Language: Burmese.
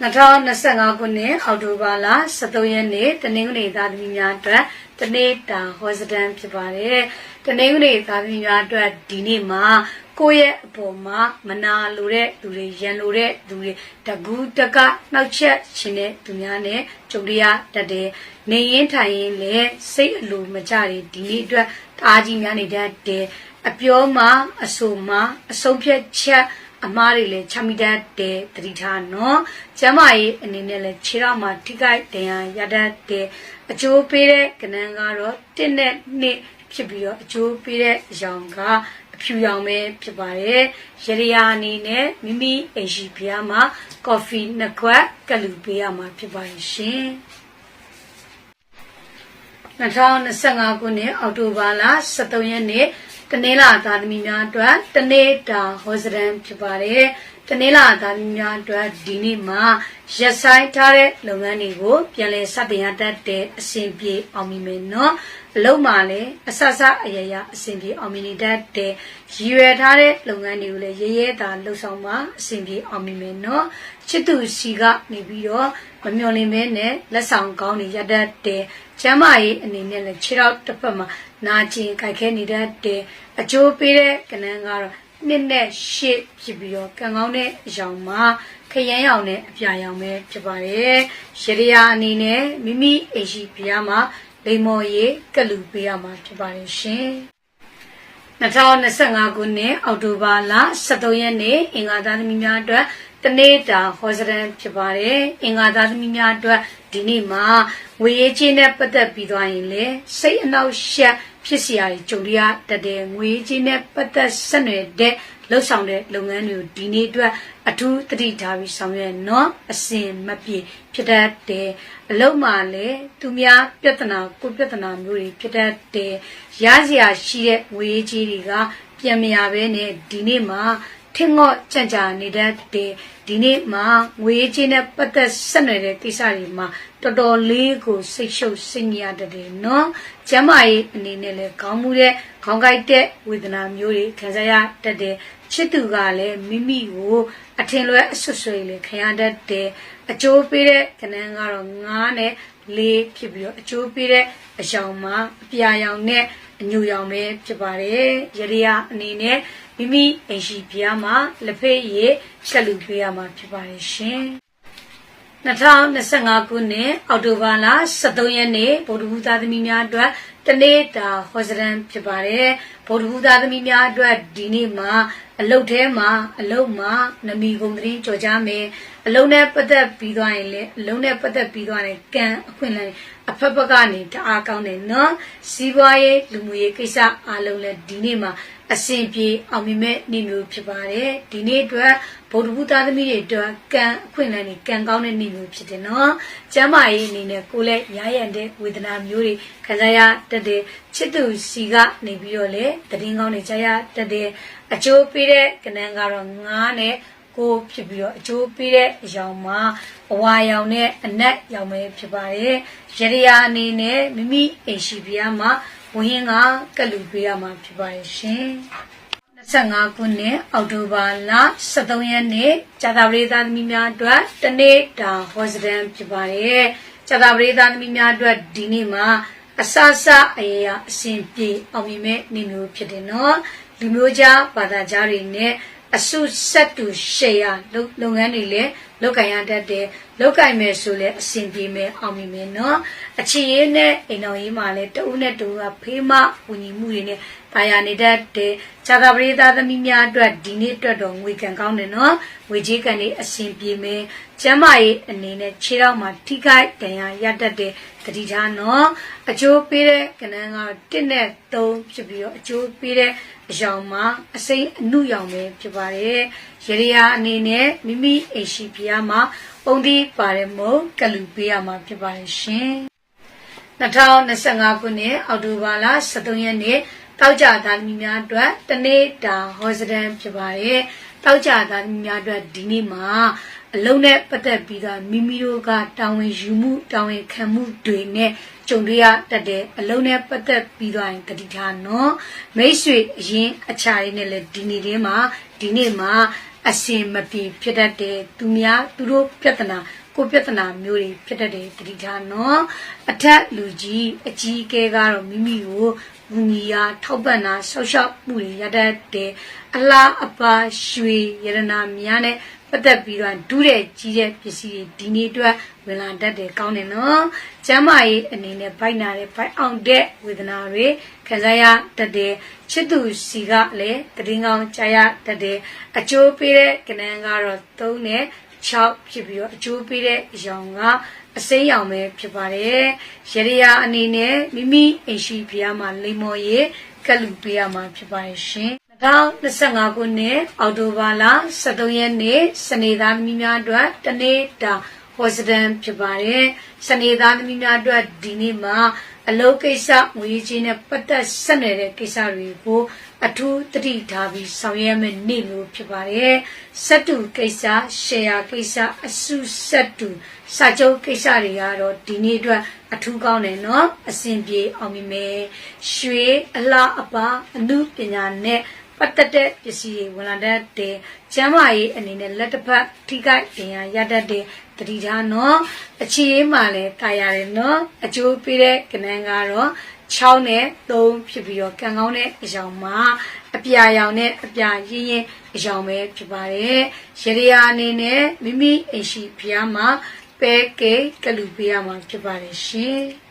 2025ခုနှစ်အောက်တိုဘာလ23ရက်နေ့တနင်္ဂနွေသားသမီးများအတွက်တနေ့တာဟောစတန်ဖြစ်ပါတယ်။တနင်္ဂနွေသားသမီးများအတွက်ဒီနေ့မှာကိုယ့်ရဲ့အပေါ်မှာမနာလိုတဲ့သူတွေရန်လိုတဲ့သူတွေတကူးတကနှောက်ချက်ရှင်တဲ့သူများနဲ့ကြုံရတတ်တယ်။နေရင်ထိုင်ရင်လည်းစိတ်အလိုမကြတွေဒီနေ့အတွက်တအားကြီးများနေတတ်တယ်။အပြောမှာအဆိုမှာအဆုံးဖြတ်ချက် အမားတွေလည်းချမိတတ်တယ်တတိထားနော်ကျမကြီးအနေနဲ့လည်းခြေထောက်မှာထိခိုက်ဒဏ်ရာရတတ်တယ်အကျိုးပေးတဲ့ကဏ္ဍကတော့တစ်နဲ့နှစ်ဖြစ်ပြီးတော့အကျိုးပေးတဲ့အရောင်ကအဖြူရောင်ပဲဖြစ်ပါတယ်ရရယာအနေနဲ့မိမိအိမ်ရှိဖျားမှာကော်ဖီနှစ်ခွက်ကလူပေးရမှာဖြစ်ပါတယ်ရှင်2025ခုနှစ်အောက်တိုဘာလ23ရက်နေ့ တနင်္လာသားသမီးများအတွက်တနေ့တာဟောစရန်ဖြစ်ပါတယ်တနင်္လာသားသမီးများအတွက်ဒီနေ့မှာ ရက်ဆိုင်ထားတဲ့လုပ်ငန်းတွေကိုပြန်လည်စတင်ရတတ်တဲ့အစဉ်ပြေအောင်မြင်မယ်နော်အလုံးမှာလည်းအဆဆအရရအစဉ်ပြေအောင်မြင်နေတတ်တဲ့ရည်ရွယ်ထားတဲ့လုပ်ငန်းတွေကိုလည်းရဲရဲတာလှုပ်ဆောင်မှအစဉ်ပြေအောင်မြင်မယ်နော်ချစ်သူစီကနေပြီးတော့မမျော်လင့်မဲနဲ့လက်ဆောင်ကောင်းတွေရတတ်တဲ့ကျမ်းမာရေးအနေနဲ့လည်းခြေထောက်တစ်ဖက်မှာနာကျင်ကြိုက်ခဲနေတတ်တဲ့အကျိုးပေးတဲ့ကဏ္ဍကတော့ နှစ်နဲ့ရှစ်ဖြစ်ပြီးတော့ကံကောင်းတဲ့အရောင်မှာခရမ်းရောင်နဲ့အပြာရောင်ပဲဖြစ်ပါတယ်ရရယာအနေနဲ့မိမိအိမ်ရှိဖျားမှာလိမ္မော်ရေးကလူပေးရမှာဖြစ်ပါတယ်ရှင်2025ခုနှစ်အောက်တိုဘာလ23ရက်နေ့အင်္ဂါသားသမီးများအတွက်တနေ့တာဟောစရန်ဖြစ်ပါတယ်အင်္ဂါသားသမီးများအတွက်ဒီနေ့မှာဝေရေးချင်းနဲ့ပတ်သက်ပြီးသွားရင်လေစိတ်အနှောက်အယှက် ဖြစ်စရာတွေကြုံရတတ်တဲ့ငွေချင်းနဲ့ပတ်သက်ဆက်နွယ်တဲ့လှုပ်ဆောင်တဲ့လုပ်ငန်းတွေကိုဒီနေ့အတွက်အထူးသတိထားပြီးဆောင်ရွက်နော်အစဉ်မပြေဖြစ်တတ်တဲ့အလုံးမှာလည်းသူများပြဿနာကိုပြဿနာမျိုးတွေဖြစ်တတ်တဲ့ရစရာရှိတဲ့ငွေကြီးတွေကပြန်မရဘဲနဲ့ဒီနေ့မှာ ထင်ငော့ကြံ့ကြာနေတတ်တဲ့ဒီနေ့မှာငွေချင်းနဲ့ပတ်သက်ဆက်နွယ်တဲ့ကိစ္စတွေမှာတော်တော်လေးကိုစိတ်ရှုပ်စိတ်ညစ်တတ်တယ်နော်ကျမ်းမာရေးအနေနဲ့လည်းခေါင်းမူတဲ့ခေါင်းကိုက်တဲ့ဝေဒနာမျိုးတွေခံစားရတတ်တယ်ချစ်သူကလည်းမိမိကိုအထင်လွဲအဆွဆွေလေးခံရတတ်တယ်အကျိုးပေးတဲ့ကဏ္ဍကတော့9နဲ့4ဖြစ်ပြီးတော့အကျိုးပေးတဲ့အယောင်မှာအပြာရောင်နဲ့ အညူရောင်ပဲဖြစ်ပါတယ်ရရအနေနဲ့မိမိအိမ်ရှိဖျားမှာလက်ဖက်ရည်ချက်လူပေးရမှာဖြစ်ပါတယ်ရှင် 2025ခုနှစ်အောက်တိုဘာလ23ရက်နေ့ဗုဒ္ဓဘုရားသမီးများအတွက်တနေ့တာဟောစရန်ဖြစ်ပါတယ်ဗုဒ္ဓဘုရားသမီးများအတွက်ဒီနေ့မှာအလုတ်ထဲမှာအလုတ်မှာနမီဂုံသတင်းကြော်ကြမယ်အလုံးနဲ့ပတ်သက်ပြီးသွားရင်လည်းအလုံးနဲ့ပတ်သက်ပြီးသွားရင်ကံအခွင့်အလမ်းအဖက်ဖက်ကနေတအားကောင်းတယ်နော်စီးပွားရေးလူမှုရေးကိစ္စအားလုံးလည်းဒီနေ့မှာ အစဉ်ပြေအောင်မြင်မဲ့နေ့မျိုးဖြစ်ပါတယ်ဒီနေ့အတွက်ဗုဒ္ဓဘုသားသမီးတွေအတွက်ကံအခွင့်အလမ်းတွေကံကောင်းတဲ့နေ့မျိုးဖြစ်တယ်နော်ကျမ်းမာရေးအနေနဲ့ကိုယ်လည်းရရန်တဲ့ဝေဒနာမျိုးတွေခံစားရတတ်တဲ့ချစ်သူစီကနေပြီးတော့လေတည်င်းကောင်းတွေကြားရတတ်တဲ့အကျိုးပေးတဲ့ကဏ္ဍကတော့9နဲ့ကိုဖြစ်ပြီးတော့အကျိုးပေးတဲ့အရောင်မှာအဝါရောင်နဲ့အနက်ရောင်ပဲဖြစ်ပါတယ်ရရယာအနေနဲ့မိမိအိမ်ရှိပြားမှာ ဝင်းရင်ကကလူပေးရမှာဖြစ်ပါတယ်ရှင်25ခုနှစ်အောက်တိုဘာလ23ရက်နေ့ကြာသပတေးသားသမီးများအတွက်တနေ့တာဟောစတန်ဖြစ်ပါတယ်ကြာသပတေးသားသမီးများအတွက်ဒီနေ့မှာအဆအဆအရာရာအစဉ်ပြေအောင်မြင်မဲ့နေ့မျိုးဖြစ်တယ်နော်လူမျိုးကြားဘာသာကြားတွေနဲ့အစုဆက်တူရှယ်ယာလုပ်ငန်းတွေလည်း လောက်ကင်ရတတ်တယ်လောက်ကင်မယ်ဆိုလည်းအဆင်ပြေမယ်အောင်မြင်မယ်နော်အခြေရေးနဲ့အိမ်တော်ရေးမှာလည်းတဦးနဲ့တဦးကဖေးမဝင်ညီမှုတွေနဲ့ပါရနေတတ်တယ်ဇာကပရိသသမီးများအတွက်ဒီနေ့အတွက်တော့ငွေကံကောင်းတယ်နော်ငွေကြီးကံလေးအဆင်ပြေမယ်ကျမ်းမာရေးအနေနဲ့ခြေထောက်မှာထိခိုက်ဒဏ်ရာရတတ်တဲ့တတိထားနော်အကျိုးပေးတဲ့ကဏ္ဍက1နဲ့3ဖြစ်ပြီးတော့အကျိုးပေးတဲ့အယောင်မှာအစိမ့်အနုရောင်ပဲဖြစ်ပါတယ် ရရယာအနေနဲ့မိမိအိမ်ရှိဖျားမှာပုံဒီပါတယ်မို့ကလူပေးရမှာဖြစ်ပါတယ်ရှင်2025ခုနှစ်အောက်တိုဘာလ23ရက်နေ့တောက်ကြသားသမီးများအတွက်တနေ့တာဟောစတန်ဖြစ်ပါတယ်တောက်ကြသားသမီးများအတွက်ဒီနေ့မှာအလုံးနဲ့ပတ်သက်ပြီးတော့မိမိတို့ကတာဝန်ယူမှုတာဝန်ခံမှုတွေနဲ့ကြုံရတတ်တဲ့အလုံးနဲ့ပတ်သက်ပြီးတော့ရင်တတိထားနော်မိတ်ဆွေအရင်အချာရင်းနဲ့လည်းဒီနေ့တည်းမှာဒီနေ့မှာ အစင်မပြေဖြစ်တတ်တယ်သူများသူတို့ပြဿနာကိုပြဿနာမျိုးတွေဖြစ်တတ်တယ်တတိထားနော်အထက်လူကြီးအကြီးအကဲကတော့မိမိကို ငူညီယာထောက်ပံ့တာဆောက်ရှောက်မှုတွေရတတ်တယ်အလားအပါရွှေရတနာများနဲ့ပတ်သက်ပြီးတော့ဒူးတဲ့ကြီးတဲ့ပစ္စည်းတွေဒီနေ့အတွက်ဝင်လာတတ်တယ်ကောင်းတယ်နော်ကျမ်းမာရေးအနေနဲ့ဗိုက်နာတဲ့ဗိုက်အောင်တဲ့ဝေဒနာတွေခံစားရတတ်တယ်ချစ်သူစီကလည်းတည်ငောင်းကြာရတတ်တယ်အကျိုးပေးတဲ့ကဏ္ဍကတော့3နဲ့6ဖြစ်ပြီးတော့အကျိုးပေးတဲ့အရောင်က အစိမ်းရောင်ပဲဖြစ်ပါတယ်ရရရာအနေနဲ့မိမိအိမ်ရှိဖျားမှာလိမ္မော်ရေးကလူပေးရမှာဖြစ်ပါတယ်ရှင်2025ခုနှစ်အောက်တိုဘာလ23ရက်နေ့စနေသားသမီးများအတွက်တနေ့တာဟောစဒန်ဖြစ်ပါတယ်စနေသားသမီးများအတွက်ဒီနေ့မှာအလုပ်ကိစ္စငွေချင်းနဲ့ပတ်သက်ဆက်နွယ်တဲ့ကိစ္စတွေကို အထူးတတိထားပြီးဆောင်ရွက်မယ့်နေ့မျိုးဖြစ်ပါတယ်စက်တူကိစ္စရှယ်ယာကိစ္စအစုစက်တူစာချုပ်ကိစ္စတွေကတော့ဒီနေ့အတွက်အထူးကောင်းတယ်နော်အစဉ်ပြေအောင်မြင်မယ်ရွှေအလားအပါအမှုပညာနဲ့ပတ်သက်တဲ့ပစ္စည်းတွေဝင်လာတတ်တယ်။ကျမ်းမာရေးအနေနဲ့လက်တစ်ဖက်ထိခိုက်ရင်ရတတ်တယ်တတိထားနော်။အခြေရေးမှလည်းတာရတယ်နော်။အကျိုးပေးတဲ့ကဏ္ဍကတော့ 6နဲ့3ဖြစ်ပြီးတော့ကံကောင်းတဲ့အရောင်မှာအပြာရောင်နဲ့အပြာရင်းရင်အရောင်ပဲဖြစ်ပါတယ်။ရရယာအနေနဲ့မိမိအိမ်ရှိဖျားမှာပဲကေကလူပေးရမှာဖြစ်ပါတယ်ရှင်။